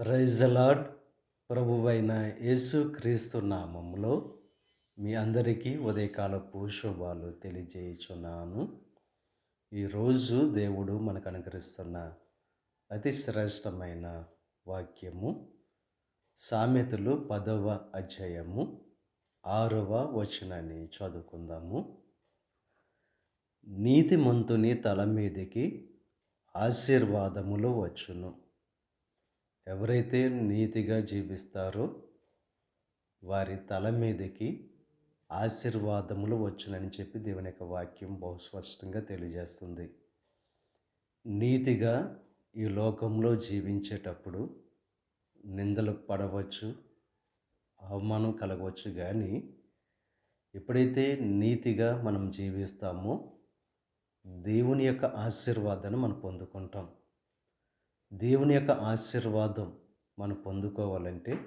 Praise ప్రభువైన యేసు క్రీస్తు నామంలో మీ అందరికీ ఉదయకాలపు శుభాలు తెలియజేయుచున్నాను. ఈరోజు దేవుడు మనకు అనుగ్రహిస్తున్న అతి శ్రేష్టమైన వాక్యము సామెతలు పదవ అధ్యాయము ఆరవ వచనాన్ని చదువుకుందాము. నీతిమంతుని తల మీదకి ఆశీర్వాదములు వచ్చును. ఎవరైతే నీతిగా జీవిస్తారో వారి తల మీదకి ఆశీర్వాదములు వచ్చునని చెప్పి దేవుని యొక్క వాక్యం బహు స్పష్టంగా తెలియజేస్తుంది. నీతిగా ఈ లోకంలో జీవించేటప్పుడు నిందలు పడవచ్చు అవమానం కలగవచ్చు కానీ ఎప్పుడైతే నీతిగా మనం జీవిస్తామో దేవుని యొక్క ఆశీర్వాదాన్ని మనం పొందుకుంటాం. దేవుని యొక్క ఆశీర్వాదం మనం పొందుకోవాలంటే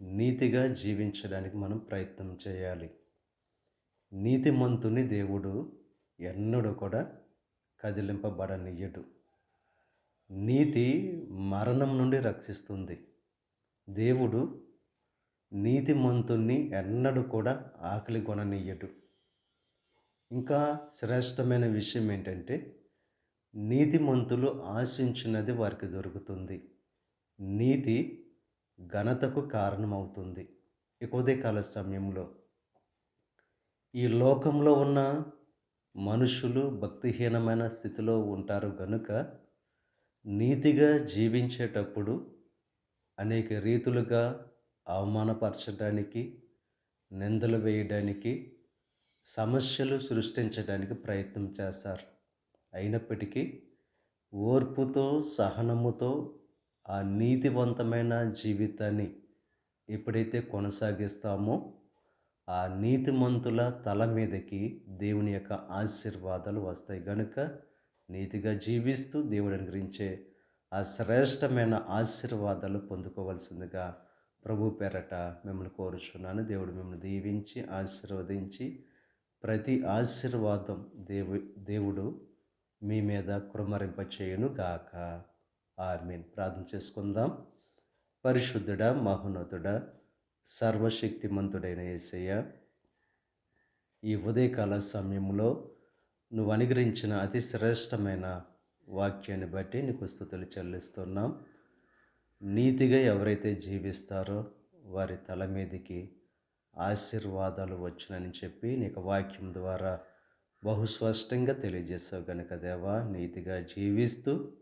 నీతిగా జీవించడానికి మనం ప్రయత్నం చేయాలి. నీతిమంతుని దేవుడు ఎన్నడూ కూడా కదిలింపబడనియ్యడు నీతి మరణం నుండి రక్షిస్తుంది. దేవుడు నీతిమంతుణ్ణి ఎన్నడూ కూడా ఆకలి కొననియ్యడు ఇంకా శ్రేష్టమైన విషయం ఏంటంటే నీతిమంతులు ఆశించినది వారికి దొరుకుతుంది. నీతి ఘనతకు కారణమవుతుంది. ఇక ఉదయకాల సమయంలో ఈ లోకంలో ఉన్న మనుషులు భక్తిహీనమైన స్థితిలో ఉంటారు గనుక నీతిగా జీవించేటప్పుడు అనేక రీతులుగా అవమానపరచడానికి నిందలు వేయడానికి సమస్యలు సృష్టించడానికి ప్రయత్నం చేస్తారు. అయినప్పటికీ ఓర్పుతో సహనముతో ఆ నీతివంతమైన జీవితాన్ని ఎప్పుడైతే కొనసాగిస్తామో ఆ నీతిమంతుల తల మీదకి దేవుని యొక్క ఆశీర్వాదాలు వస్తాయి. కనుక నీతిగా జీవిస్తూ దేవుడు అనుగ్రహించే ఆ శ్రేష్టమైన ఆశీర్వాదాలు పొందుకోవలసిందిగా ప్రభు పేరట మిమ్మల్ని కోరుచున్నాను. దేవుడు మిమ్మల్ని దీవించి ఆశీర్వదించి ప్రతి ఆశీర్వాదం దేవు దేవుడు మీ మీద కృమరింపచేయును గాక ఆమెన్. ప్రార్థన చేసుకుందాం. పరిశుద్ధుడ మహోన్నతుడ సర్వశక్తిమంతుడైన యేసయ్య ఈ ఉదయకాల సమయంలో నువ్వు అనుగ్రహించిన అతి శ్రేష్టమైన వాక్యాన్ని బట్టి నీకు స్థుతులు చెల్లిస్తున్నాం. నీతిగా ఎవరైతే జీవిస్తారో వారి తల మీదకి ఆశీర్వాదాలు వచ్చునని చెప్పి నీకు వాక్యం ద్వారా బహుస్పష్టంగా తెలియజేస్తావు కనుక దేవా నీతిగా జీవిస్తూ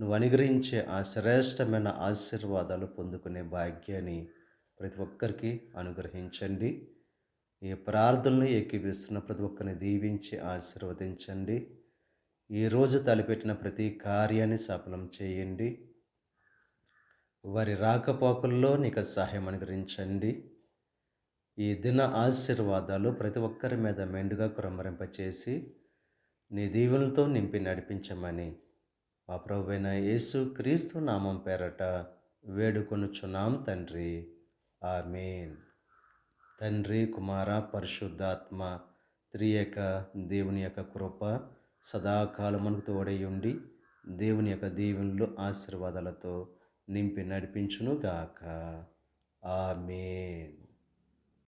నువ్వు అనుగ్రహించే ఆ శ్రేష్టమైన ఆశీర్వాదాలు పొందుకునే భాగ్యాన్ని ప్రతి ఒక్కరికి అనుగ్రహించండి. ఈ ప్రార్థనలు ఏకీపిస్తున్న ప్రతి ఒక్కరిని దీవించి ఆశీర్వదించండి. ఈరోజు తలపెట్టిన ప్రతి కార్యాన్ని సఫలం చేయండి. వారి రాకపోకల్లో నీకు సహాయం అనుగ్రహించండి. ఈ దిన ఆశీర్వాదాలు ప్రతి ఒక్కరి మీద మెండుగా కురమరింపచేసి నీ దీవులతో నింపి నడిపించమని మా ప్రభువైన యేసు క్రీస్తు నామం పేరట వేడుకొనుచున్నాం తండ్రి. ఆమెన్. తండ్రి కుమార పరిశుద్ధాత్మ త్రియక దేవుని యొక్క కృప సదాకాలం మనకు తోడై ఉండి దేవుని యొక్క దీవెనలు ఆశీర్వాదాలతో నింపి నడిపించును గాక ఆమెన్.